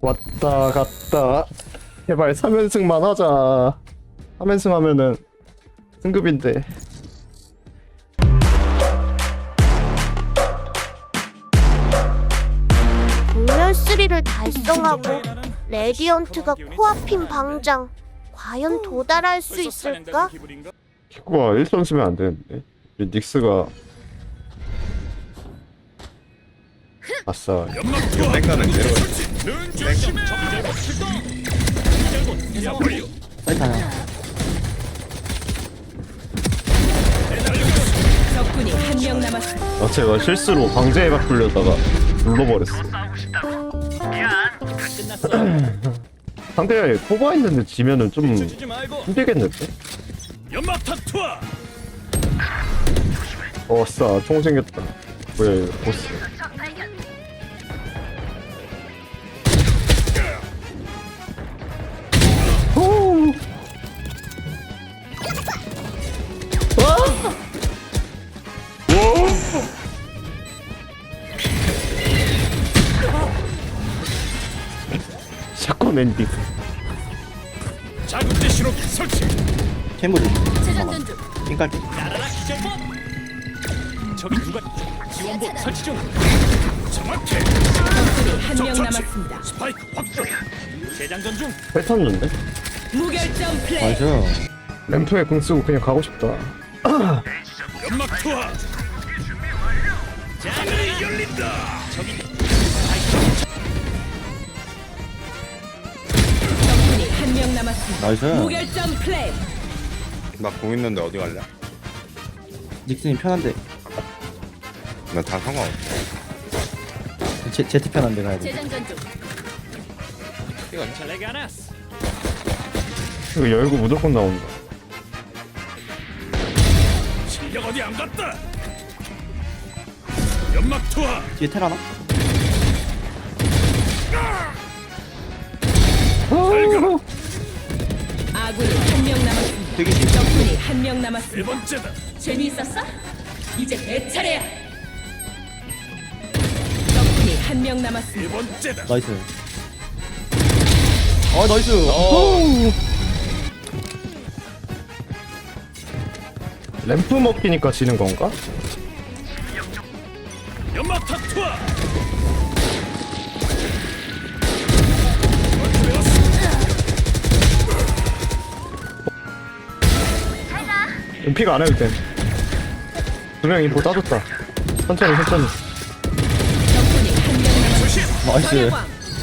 왔다 갔다. 제발 3연승만 하자. 3연승 하면은 승급인데. 공멸 3를 달성하고 레디언트가 코앞인 방장 과연 도달할 수 있을까? 피구가 1선 쓰면 안 되는데? 닉스가 아싸 이거 땡가는 내려가 적군이 한 명 남았습니다. 아 제가 실수로 방제에 바꾸려다가 눌러버렸어. 상대가 포바 있는데 지면은 좀 힘들겠는데? 어싸 총 생겼다. 이거 보스 샷건 엔딩 자국제 신호기 설치. 핑깔게 나라라 기절법. 저기 누가 지원복 설치 중. 정확해. 적군이 한 명 적 처치. 남았습니다. 스파이크 확보 재장전 중. 뱉었는데? 무결점 플레이. 나이스 램프에 궁 쓰고 그냥 가고 싶다. 연막 투하. 자들이 열린다 저기 명 남았습니다. 나이스 무결점 플레이. 나 공 있는데 어디 갈래? 닉슨이 편한데 나 다 상관없어. 제, 제트 편한데 가야 돼 재장전 중. 이거 열고 무조건 나온다 실력 어디 안 갔다 연막 투하 뒤에 테라나? 아군이 한 명 남았습니다. 되게 쉽 적군이 한 명 네 남았습니다. 번째다 재미있었어? 이제 내 차례야. 적군이 한명네 남았습니다. 번째다 나이스 어 나이스 램프 먹기니까 지는 건가? 연막탄 투하 램피가 안 해도 돼. 두명 인포 따줬다. 천천히 천천히. 나이스.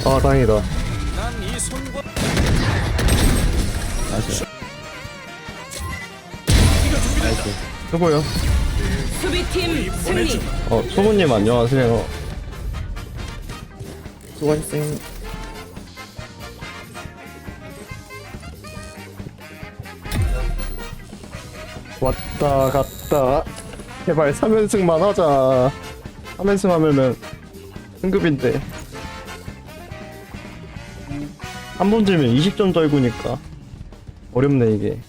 아 다행이다. 나이스 수고요. 수비팀 승리. 어 소모님 안녕하세요. 수고하셨어요 왔다 갔다. 제발 3연승만 하자. 3연승 하면은 승급인데. 한번 지면 20점 떨구니까 어렵네 이게.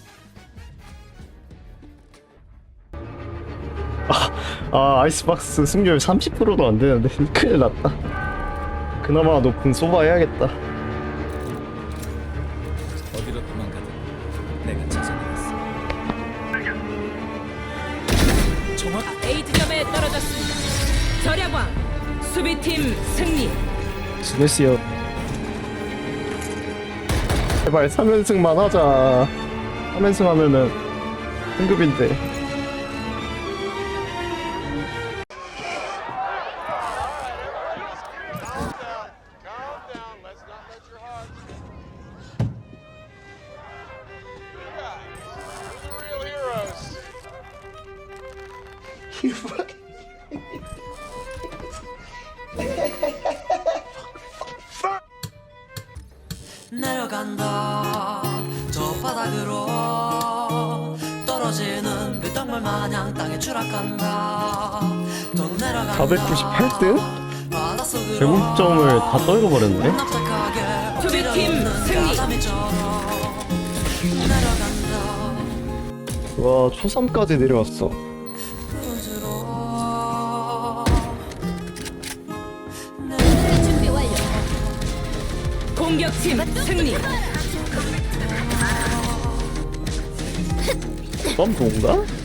아, 아 아이스박스 승률 30%도 안 되는데 큰일 났다. 그나마 높은 소바 해야겠다. 수비팀 승리. 수고했어요. 제발 3연승만 하자. 3연승 하면은 승급인데. Calm down. 내려간다 저 바닥으로 떨어지는 빗덩물 마냥 땅에 추락한다 더 내려간다 498등? 바닷속으로 100점을 다 떨궈버렸네. 납작하게 수비팀 엎드려 승리. 가자미처럼 내려간다 와, 초3까지 내려왔어. 공격팀 승리. 썸 좋은가?